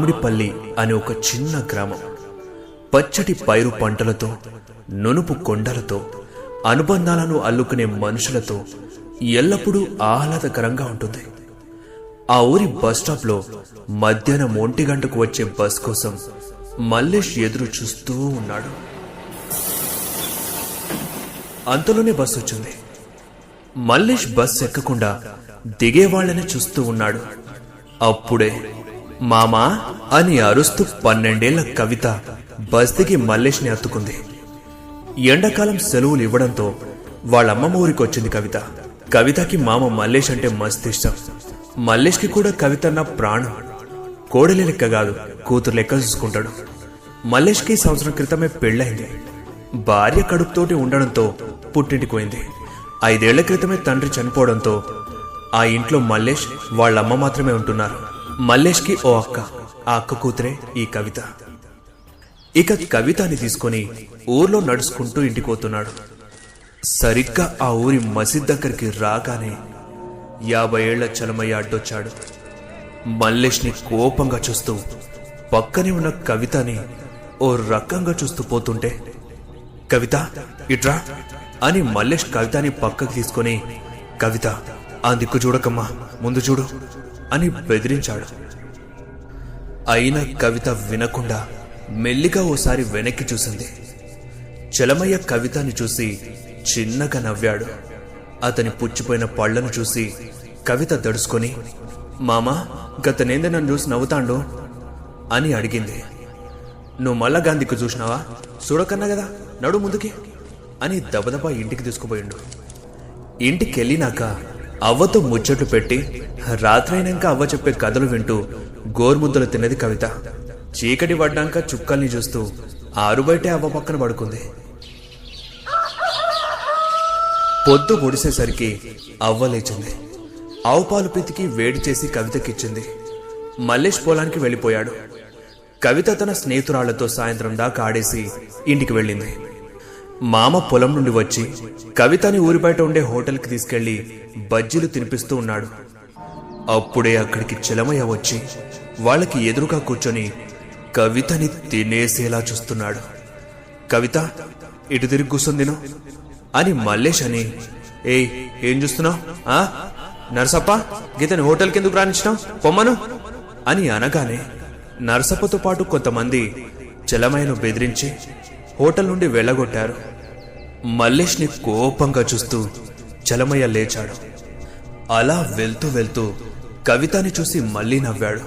మామిడిపల్లి అనే ఒక చిన్న గ్రామం. పచ్చటి పైరు పంటలతో నునుపు కొండలతో అనుబంధాలను అల్లుకునే మనుషులతో ఎల్లప్పుడూ ఆహ్లాదకరంగా ఉంటుంది. ఆ ఊరి బస్ మధ్యాహ్నం ఒంటి గంటకు వచ్చే బస్ కోసం మల్లేష్ ఎదురు చూస్తూ ఉన్నాడు. అంతలోనే బస్ వచ్చింది. మల్లేష్ బస్ ఎక్కకుండా దిగేవాళ్ళని చూస్తూ ఉన్నాడు. అప్పుడే మామా అని అరుస్తూ పన్నెండేళ్ళ కవిత బస్తికి మల్లేష్ని అత్తుకుంది. ఎండాకాలం సెలవులు ఇవ్వడంతో వాళ్ళమ్మ ఊరికొచ్చింది కవిత. కవితకి మామ మల్లేష్ అంటే మస్తు ఇష్టం. మల్లేష్కి కూడా కవిత నా ప్రాణం. కోడలి లెక్క కాదు కూతురు లెక్క చూసుకుంటాడు. మల్లేష్కి సంవత్సరం క్రితమే పెళ్ళైంది భార్య కడుపుతోటి ఉండడంతో పుట్టింటికి పోయింది. ఐదేళ్ళ క్రితమే తండ్రి చనిపోవడంతో ఆ ఇంట్లో మల్లేష్ వాళ్ళమ్మ మాత్రమే ఉంటున్నారు. మల్లేష్కి ఓ అక్క ఆ అక్క కూతురే ఈ కవిత. ఇక కవితని తీసుకొని ఊర్లో నడుచుకుంటూ ఇంటికి పోతున్నాడు. సరిగ్గా ఆ ఊరి మసీద్ దగ్గరికి రాగానే యాభై ఏళ్ళ చలమయ్య అడ్డొచ్చాడు. మల్లేష్ని కోపంగా చూస్తూ పక్కనే ఉన్న కవితని ఓ రకంగా చూస్తూ పోతుంటే కవిత ఇట్రా అని మల్లేష్ కవితని పక్కకి తీసుకొని కవిత ఆ దిక్కు చూడకమ్మా. ముందు చూడు అని బెదిరించాడు. అయినా కవిత వినకుండా మెల్లిగా ఓసారి వెనక్కి చూసింది. చలమయ్య కవితని చూసి చిన్నగా నవ్వాడు. అతని పుచ్చిపోయిన పళ్ళను చూసి కవిత దడుచుకొని మామా గతనేందే నన్ను చూసి నవ్వుతాండు అని అడిగింది. నువ్వు మళ్ళా గాంధీకి చూసినావా? చూడకన్నా కదా నడు ముందుకి అని దబదబా ఇంటికి తీసుకుపోయిండు. ఇంటికి వెళ్ళినాక అవ్వతో ముచ్చట్లు పెట్టి రాత్రైనాక అవ్వ చెప్పే కథలు వింటూ గోరుముద్దలు తిన్నది కవిత. చీకటి పడ్డాక చుక్కల్ని చూస్తూ ఆరుబయటే అవ్వ పక్కన పడుకుంది. పొద్దు పొడిసేసరికి అవ్వ లేచింది. ఆవు పాలు పితికి వేడి చేసి కవితకిచ్చింది. మల్లేష్ పొలానికి వెళ్ళిపోయాడు. కవిత తన స్నేహితురాళ్ళతో సాయంత్రం దాకా ఆడేసి ఇంటికి వెళ్ళింది. మామ పొలం నుండి వచ్చి కవితని ఊరి బయట ఉండే హోటల్కి తీసుకెళ్ళి బజ్జీలు తినిపిస్తూ ఉన్నాడు. అప్పుడే అక్కడికి చలమయ్య వచ్చి వాళ్ళకి ఎదురుగా కూర్చొని కవితని తినేసేలా చూస్తున్నాడు. కవిత ఇటు తిరిగి కూర్చొని తిను అని మల్లేష్ అని ఏయ్ ఏం చూస్తున్నావు? ఆ? నరసప్ప గీతని హోటల్ కిందకు రానిచ్చినావు? పొమ్మను అని అనగానే నరసప్పతో పాటు కొంతమంది చలమయ్యను బెదిరించి హోటల్ నుండి వెళ్ళగొట్టారు. మల్లేష్ని కోపంగా చూస్తూ చలమయ్య లేచాడు. అలా వెళ్తూ వెళ్తూ కవితని చూసి మళ్ళీ నవ్వాడు.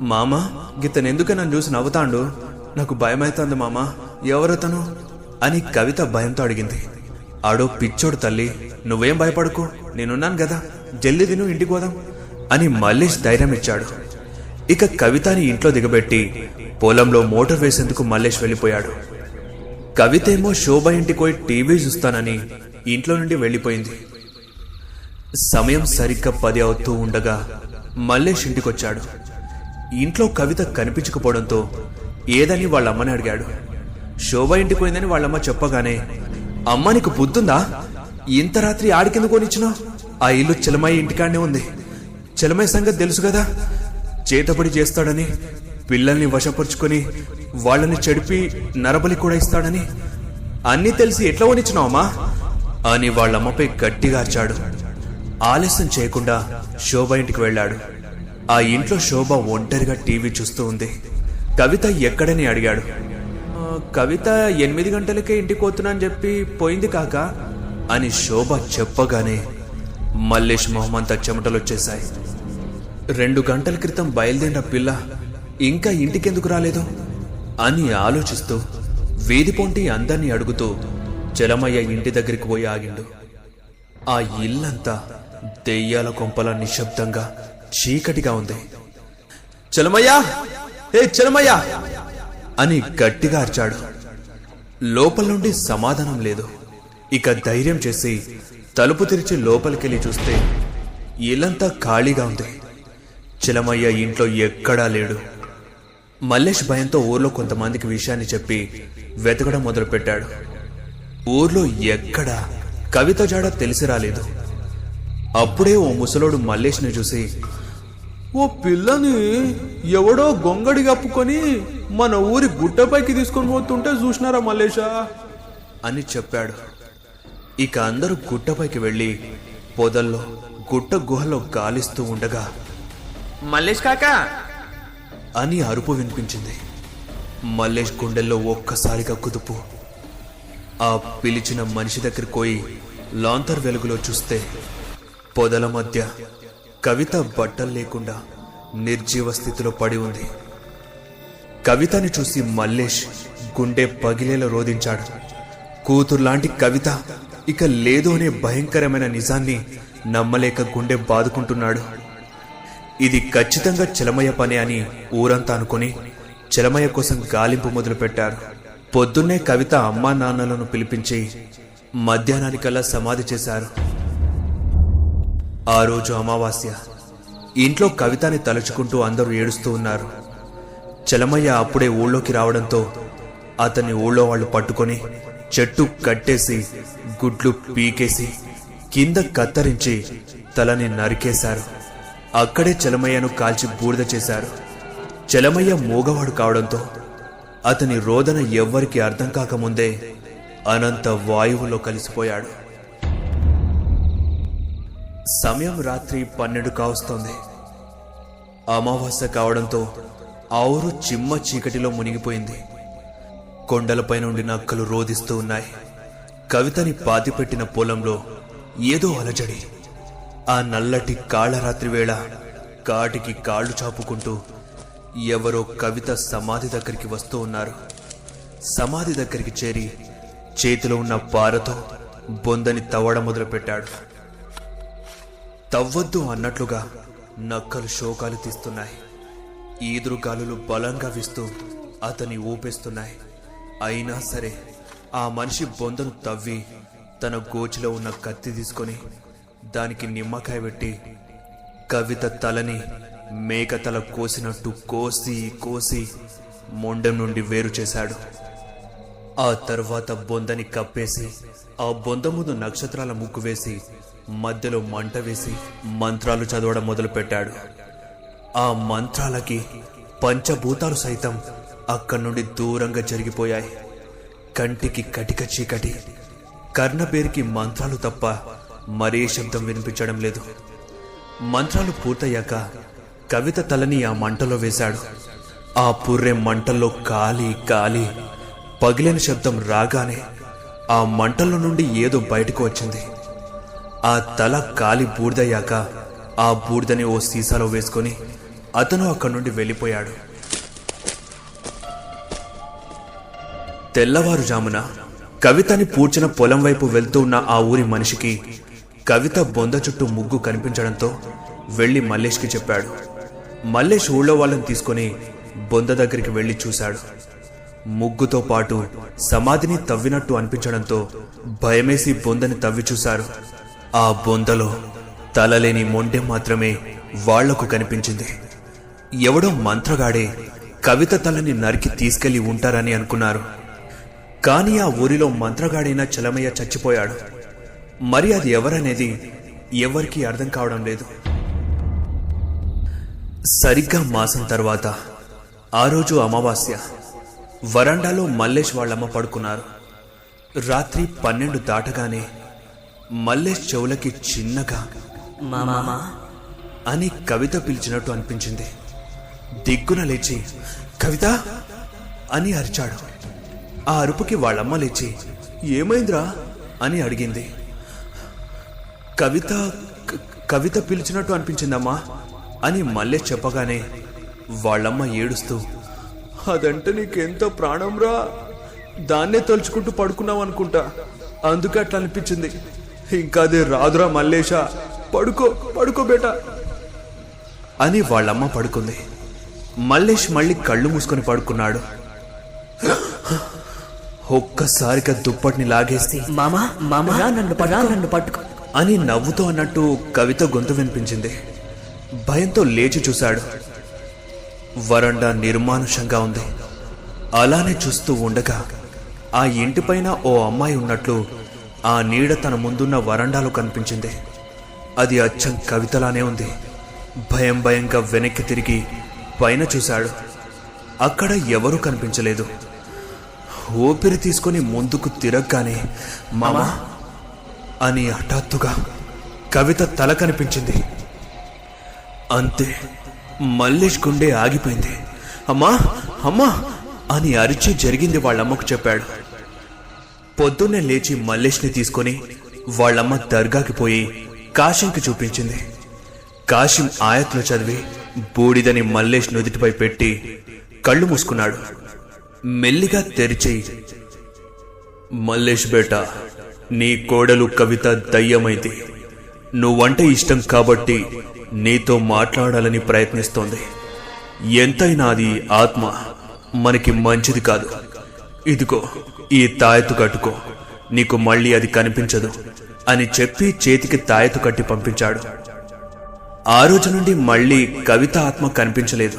మామా గితనెందుకు నన్ను చూసి నవ్వుతాండు? నాకు భయమవుతుంది మామా. ఎవరతను? అని కవిత భయంతో అడిగింది. ఆడో పిచ్చోడు తల్లి నువ్వేం భయపడకు? నేనున్నాను కదా జల్ది తిను ఇంటికి పోదాం. అని మల్లేష్ ధైర్యం ఇచ్చాడు. ఇక కవితని ఇంట్లో దిగబెట్టి పొలంలో మోటార్ వేసేందుకు మల్లేష్ వెళ్ళిపోయాడు. కవితేమో శోభ ఇంటికి పోయి టీవీ చూస్తానని ఇంట్లో నుండి వెళ్ళిపోయింది. సమయం సరిగ్గా పది అవుతూ ఉండగా మల్లేష్ ఇంటికొచ్చాడు. ఇంట్లో కవిత కనిపించకపోవడంతో ఏదని వాళ్ళ అమ్మని అడిగాడు. శోభ ఇంటికి పోయిందని వాళ్ళమ్మ చెప్పగానే అమ్మ నీకు బుద్ధుందా? ఇంత రాత్రి ఆడికెందుకు కొనిచ్చినా ఆ ఇల్లు చిలమయ్య ఇంటికాడనే ఉంది. చిలమయ్య సంగతి తెలుసు కదా? చేతపడి చేస్తాడని పిల్లల్ని వశపరుచుకొని వాళ్ళని చెడిపి నరబలి కూడా ఇస్తాడని. అన్నీ తెలిసి ఎట్లా వనిచ్చినావమ్మా అని వాళ్ళమ్మపై గట్టిగా అర్చాడు ఆలస్యం చేయకుండా శోభ ఇంటికి వెళ్ళాడు. ఆ ఇంట్లో శోభ ఒంటరిగా టీవీ చూస్తూ ఉంది. కవిత ఎక్కడని అడిగాడు. కవిత ఎనిమిది గంటలకే ఇంటికి పోతున్నాను అని చెప్పి పోయింది కాక? అని శోభ చెప్పగానే మల్లేష్ మొహమంతా చెమటలు వచ్చేశాయి రెండు గంటల క్రితం బయలుదేరిన పిల్ల ఇంకా ఇంటికెందుకు రాలేదు? అని ఆలోచిస్తూ వీధి పొంటి అందరినీ అడుగుతూ చలమయ్య ఇంటి దగ్గరికి పోయి ఆగిండు. ఆ ఇల్లంతా దెయ్యాల కొంపల నిశ్శబ్దంగా చీకటిగా ఉంది. చలమయ్యా! ఏ చలమయ్యా! అని గట్టిగా అరిచాడు. లోపల నుండి సమాధానం లేదు. ఇక ధైర్యం చేసి తలుపు తెరిచి లోపలికెళ్ళి చూస్తే ఇల్లంతా ఖాళీగా ఉంది. చలమయ్య ఇంట్లో ఎక్కడా లేడు. మల్లేష్ భయంతో ఊర్లో కొంతమందికి విషయాన్ని చెప్పి వెతకడం మొదలుపెట్టాడు. ఊర్లో ఎక్కడా కవిత జాడ తెలిసి రాలేదు. అప్పుడే ఓ ముసలోడు మల్లేష్ని చూసి ఓ పిల్లని ఎవడో గొంగడి కప్పుకొని మన ఊరి గుట్టపైకి తీసుకొని పోతుంటే చూసినారా మల్లేషా? అని చెప్పాడు. ఇక అందరూ గుట్టపైకి వెళ్ళి పొదల్లో గుట్ట గుహలో గాలిస్తూ ఉండగా మల్లేష్ కాకా అని అరుపు వినిపించింది. మల్లేష్ గుండెల్లో ఒక్కసారిగా కుదుపు. ఆ పిలిచిన మనిషి దగ్గరికి పోయి లాంతర్ వెలుగులో చూస్తే పొదల మధ్య కవిత బట్టలు లేకుండా నిర్జీవ స్థితిలో పడి ఉంది. కవితని చూసి మల్లేష్ గుండె పగిలేలా రోధించాడు. కూతురులాంటి కవిత ఇక లేదు అనే భయంకరమైన నిజాన్ని నమ్మలేక గుండె బాదుకుంటున్నాడు. ఇది ఖచ్చితంగా చలమయ్య పని అని ఊరంతా అనుకుని చలమయ్య కోసం గాలింపు మొదలుపెట్టారు. పొద్దున్నే కవిత అమ్మా నాన్నలను పిలిపించి మధ్యాహ్నానికల్లా సమాధి చేశారు. ఆ రోజు అమావాస్య. ఇంట్లో కవితని తలుచుకుంటూ అందరూ ఏడుస్తూ ఉన్నారు. చలమయ్య అప్పుడే ఊళ్ళోకి రావడంతో అతన్ని ఊళ్ళో వాళ్ళు పట్టుకొని చెట్టు కట్టేసి గుడ్లు పీకేసి కింద కత్తరించి తలని నరికేశారు. అక్కడే చలమయ్యను కాల్చి బూడిద చేశారు. చలమయ్య మూగవాడు కావడంతో అతని రోదన ఎవ్వరికి అర్థం కాకముందే అనంత వాయువులో కలిసిపోయాడు. సమయం రాత్రి పన్నెండు కావస్తోంది. అమావాస్య కావడంతో ఆవురు చిమ్మ చీకటిలో మునిగిపోయింది. కొండలపై నుండి నక్కలు రోదిస్తూ ఉన్నాయి. కవితని పాతిపెట్టిన పొలంలో ఏదో అలజడి. ఆ నల్లటి కాళరాత్రి వేళ కాటికి కాళ్ళు చాపుకుంటూ ఎవరో కవిత సమాధి దగ్గరికి వస్తూ ఉన్నారు. సమాధి దగ్గరికి చేరి చేతిలో ఉన్న పారతో బొందని తవ్వడం మొదలుపెట్టాడు. తవ్వద్దు అన్నట్లుగా నక్కలు శోకాలు తీస్తున్నాయి. ఈదురుగాలులు బలంగా వీస్తూ అతని ఊపేస్తున్నాయి. అయినా సరే ఆ మనిషి బొందను తవ్వి తన గోచిలో ఉన్న కత్తి తీసుకొని దానికి నిమ్మకాయ పెట్టి కవిత తలని మేక తల కోసినట్టు కోసి కోసి మొండెం నుండి వేరు చేశాడు. ఆ తర్వాత బొందని కప్పేసి ఆ బొంద ముందు నక్షత్రాల ముగ్గు వేసి మధ్యలో మంట వేసి మంత్రాలు చదవడం మొదలుపెట్టాడు. ఆ మంత్రాలకి పంచభూతాలు సైతం అక్కడి నుండి దూరంగా జరిగిపోయాయి. కంటికి కటిక చీకటి కర్ణపేరుకి మంత్రాలు తప్ప మరే శబ్దం వినిపించడం లేదు. మంత్రాలు పూర్తయ్యాక కవిత తలని ఆ మంటలో వేశాడు. ఆ పుర్రె మంటల్లో కాలి కాలి పగిలిన శబ్దం రాగానే ఆ మంటల్లో నుండి ఏదో బయటకు వచ్చింది. ఆ తల కాలి బూడిదయ్యాక ఆ బూడిదని ఓ సీసాలో వేసుకొని అతను అక్కడి నుండి వెళ్ళిపోయాడు. తెల్లవారుజామున కవితని పూడ్చిన పొలం వైపు వెళ్తూ ఉన్న ఆ ఊరి మనిషికి కవిత బొంద చుట్టూ ముగ్గు కనిపించడంతో వెళ్ళి మల్లేష్కి చెప్పాడు. మల్లేష్ ఊళ్ళో వాళ్ళని తీసుకొని బొంద దగ్గరికి వెళ్ళి చూశాడు. ముగ్గుతో పాటు సమాధిని తవ్వినట్టు అనిపించడంతో భయమేసి బొందని తవ్వి చూశారు. ఆ బొందలో తలలేని మొండెం మాత్రమే వాళ్ళకు కనిపించింది. ఎవడో మంత్రగాడే కవిత తలని నరికి తీసుకెళ్ళి ఉంటారని అనుకున్నారు. కానీ ఆ ఊరిలో మంత్రగాడైన చలమయ్య చచ్చిపోయాడు. మరి అది ఎవరనేది ఎవరికీ అర్థం కావడం లేదు. సరిగ్గా మాసం తర్వాత ఆ రోజు అమావాస్య వరండాలో మల్లేష్ వాళ్ళమ్మ పడుకున్నారు. రాత్రి పన్నెండు దాటగానే మల్లేష్ చెవులకి చిన్నగా మామా అని కవిత పిలిచినట్టు అనిపించింది. దిగ్గున లేచి కవిత అని అరిచాడు. ఆ అరుపుకి వాళ్ళమ్మ లేచి ఏమైందిరా అని అడిగింది. కవిత కవిత పిలిచినట్టు అనిపించిందమ్మా అని మళ్ళీ చెప్పగానే వాళ్ళమ్మ ఏడుస్తూ అదంటే నీకెంత ప్రాణంరా? దాన్నే తలుచుకుంటూ పడుకున్నావు అనుకుంటా. అందుకే అట్లా అనిపించింది. ఇంకా అది రాదురా మల్లేషా పడుకో పడుకో బేటా. అని వాళ్ళమ్మ పడుకుంది. మల్లేష్ మళ్ళీ కళ్ళు మూసుకొని పడుకున్నాడు. ఒక్కసారిగా దుప్పటిని లాగేసి మామా మామా నన్ను పట్టుకో. నన్ను పట్టుకో. అని నవ్వుతూ అన్నట్టు కవిత గొంతు వినిపించింది. భయంతో లేచి చూశాడు. వరండా నిర్మానుషంగా ఉంది. అలానే చూస్తూ ఉండగా ఆ ఇంటిపైన ఓ అమ్మాయి ఉన్నట్లు ఆ నీడ తన ముందున్న వరండాలో కనిపించింది. అది అచ్చం కవితలానే ఉంది. భయం భయంగా వెనక్కి తిరిగి పైన చూశాడు. అక్కడ ఎవరూ కనిపించలేదు. ఊపిరి తీసుకొని ముందుకు తిరగగానే మామా అని హఠాత్తుగా కవిత తల కనిపించింది. అంతే మల్లేష్ గుండె ఆగిపోయింది. అమ్మా అమ్మా అని అరిచి జరిగింది వాళ్ళమ్మకు చెప్పాడు. పొద్దున్నే లేచి మల్లేష్ని తీసుకొని వాళ్ళమ్మ దర్గాకి పోయి కాశీంకి చూపించింది. కాశీం ఆయత్లు చదివి బూడిదని మల్లేష్ నుదిటిపై పెట్టి కళ్ళు మూసుకున్నాడు. మెల్లిగా తెరిచి మల్లేష్ బేట నీ కోడలు కవిత దయ్యమైంది నువ్వంటే ఇష్టం కాబట్టి నీతో మాట్లాడాలని ప్రయత్నిస్తోంది. ఎంతైనా అది ఆత్మ మనకి మంచిది కాదు. ఇదిగో ఈ తాయతు కట్టుకో. నీకు మళ్ళీ అది కనిపించదు అని చెప్పి చేతికి తాయతు కట్టి పంపించాడు. ఆ రోజు నుండి మళ్ళీ కవిత ఆత్మ కనిపించలేదు.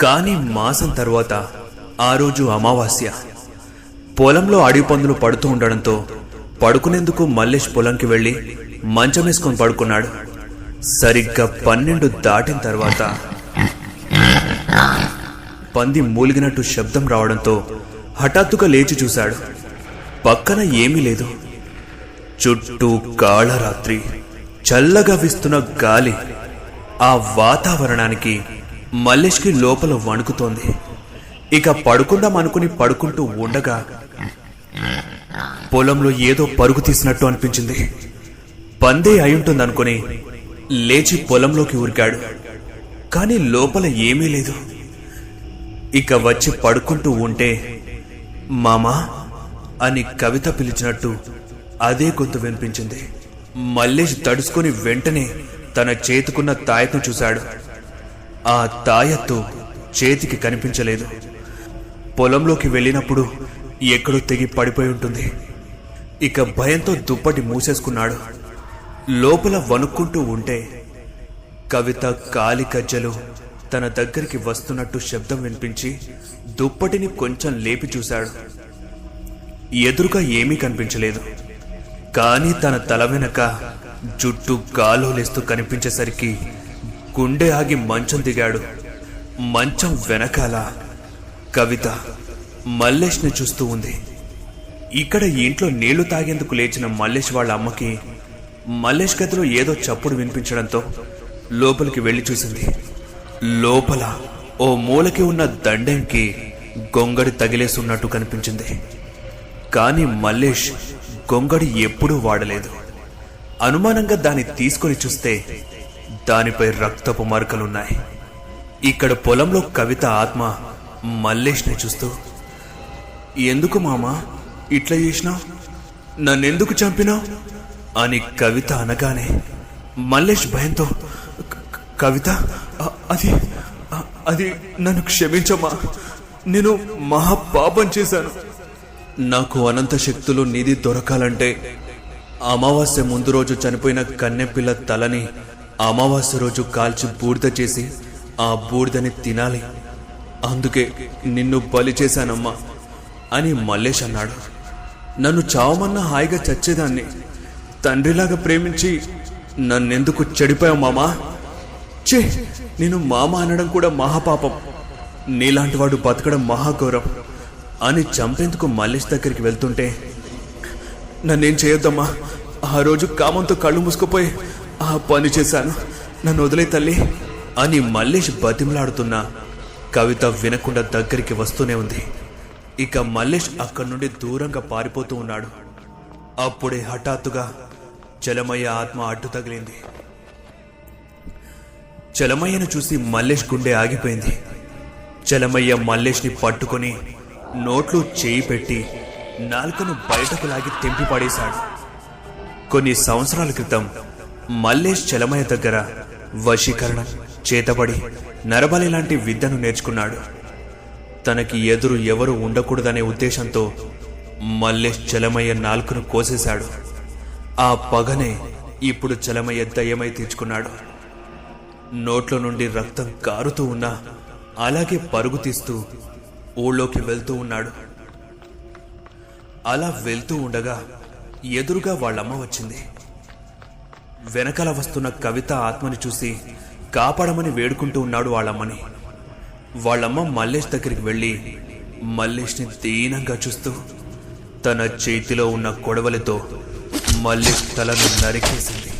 కానీ మాసం తర్వాత ఆ రోజు అమావాస్య. పొలంలో అడవి పందులు పడుతూ ఉండడంతో పడుకునేందుకు మల్లేష్ పొలంకి వెళ్ళి మంచం వేసుకొని పడుకున్నాడు. సరిగ్గా పన్నెండు దాటిన తర్వాత పంది మూలిగినట్టు శబ్దం రావడంతో హఠాత్తుగా లేచి చూశాడు. పక్కన ఏమీ లేదు. చుట్టూ కాళరాత్రి చల్లగా వీస్తున్న గాలి ఆ వాతావరణానికి మల్లేష్కి లోపల వణుకుతోంది. ఇక పడుకుందాం అనుకుని పడుకుంటూ ఉండగా పొలంలో ఏదో పరుగు తీసినట్టు అనిపించింది. పందే అయింటుందనుకుని లేచి పొలంలోకి ఉరికాడు కానీ లోపల ఏమీ లేదు. ఇక వచ్చి పడుకుంటూ ఉంటే మామా అని కవిత పిలిచినట్టు అదే గొంతు వినిపించింది. మల్లేష్ తడుసుకుని వెంటనే తన చేతుకున్న తాయత్ను చూశాడు. ఆ తాయత్తు చేతికి కనిపించలేదు. పొలంలోకి వెళ్ళినప్పుడు ఎక్కడో తెగి పడిపోయి ఉంటుంది. ఇక భయంతో దుప్పటి మూసేసుకున్నాడు. లోపల వణుక్కుంటూ ఉంటే కవిత కాలి కజ్జలు తన దగ్గరికి వస్తున్నట్టు శబ్దం వినిపించి దుప్పటిని కొంచెం లేపి చూశాడు. ఎదురుగా ఏమీ కనిపించలేదు. కానీ తన తల వెనక జుట్టు గాలోలేస్తూ కనిపించేసరికి గుండె ఆగి మంచం దిగాడు. మంచం వెనకాల కవిత మల్లేష్ని చూస్తూ ఉంది. ఇక్కడ ఇంట్లో నీళ్ళు తాగేందుకు లేచిన మల్లేష్ వాళ్ళ అమ్మకి మల్లేష్ గదిలో ఏదో చప్పుడు వినిపించడంతో లోపలికి వెళ్ళి చూసింది. లోపల ఓ మూలకి ఉన్న దండెంకి గొంగడి తగిలేసున్నట్టు కనిపించింది. కానీ మల్లేష్ గొంగడి ఎప్పుడూ వాడలేదు. అనుమానంగా దాన్ని తీసుకొని చూస్తే దానిపై రక్తపు మరకలున్నాయి. ఇక్కడ పొలంలో కవిత ఆత్మ మల్లేష్ని చూస్తూ ఎందుకు మామా? ఇట్లా చేసినావు నన్నెందుకు చంపినావు అని కవిత అనగానే మల్లేష్ భయంతో కవిత అది అది నన్ను క్షమించమ్మా. నేను మహా పాపం చేశాను. నాకు అనంత శక్తులు నిధి దొరకాలంటే అమావాస్య ముందు రోజు చనిపోయిన కన్నెపిల్ల తలని అమావాస్య రోజు కాల్చి బూడిద చేసి ఆ బూడిదని తినాలి. అందుకే నిన్ను బలి చేశానమ్మా. అని మల్లేష్ అన్నాడు. నన్ను చావమన్నా హాయిగా చచ్చేదాన్ని. తండ్రిలాగా ప్రేమించి నన్నెందుకు చెడిపోయావు మామా? చే నేను మామ అనడం కూడా మహాపాపం. నీలాంటి వాడు బతకడం మహాఘోరం అని చంపేందుకు మల్లేష్ దగ్గరికి వెళ్తుంటే నన్నేం చేయొద్దమ్మా. ఆ రోజు కామంతో కళ్ళు మూసుకుపోయి ఆ పని చేశాను. నన్ను వదిలే తల్లి అని మల్లేష్ బతిమలాడుతున్నా కవిత వినకుండా దగ్గరికి వస్తూనే ఉంది. ఇక మల్లేష్ అక్కడి నుండి దూరంగా పారిపోతూ ఉన్నాడు. అప్పుడే హఠాత్తుగా చలమయ్య ఆత్మ అడ్డు తగిలింది. చలమయ్యను చూసి మల్లేష్ గుండె ఆగిపోయింది. చలమయ్య మల్లేష్ని పట్టుకొని నోట్లో చేయి పెట్టి నాలుకను బయటకు లాగి తెంపి పడేశాడు. కొన్ని సంవత్సరాల క్రితం మల్లేష్ చలమయ్య దగ్గర వశీకరణం చేతబడి నరబలి లాంటి విద్యను నేర్చుకున్నాడు. తనకి ఎదురు ఎవరు ఉండకూడదనే ఉద్దేశంతో మల్లేష్ చలమయ్య నాలుకను కోసేశాడు. ఆ పగనే ఇప్పుడు చలమయ్య దయ్యమై తీర్చుకున్నాడు. నోట్లో నుండి రక్తం కారుతూ ఉన్నా అలాగే పరుగు తీస్తూ ఊళ్ళోకి వెళ్తూ ఉన్నాడు. అలా వెళ్తూ ఉండగా ఎదురుగా వాళ్ళమ్మ వచ్చింది. వెనకాల వస్తున్న కవిత ఆత్మని చూసి కాపాడమని వేడుకుంటూ ఉన్నాడు వాళ్ళమ్మని. వాళ్ళమ్మ మల్లేష్ దగ్గరికి వెళ్ళి మల్లేష్ని దీనంగా చూస్తూ తన చేతిలో ఉన్న కొడవలితో మల్లేష్ తలను నరికేసింది.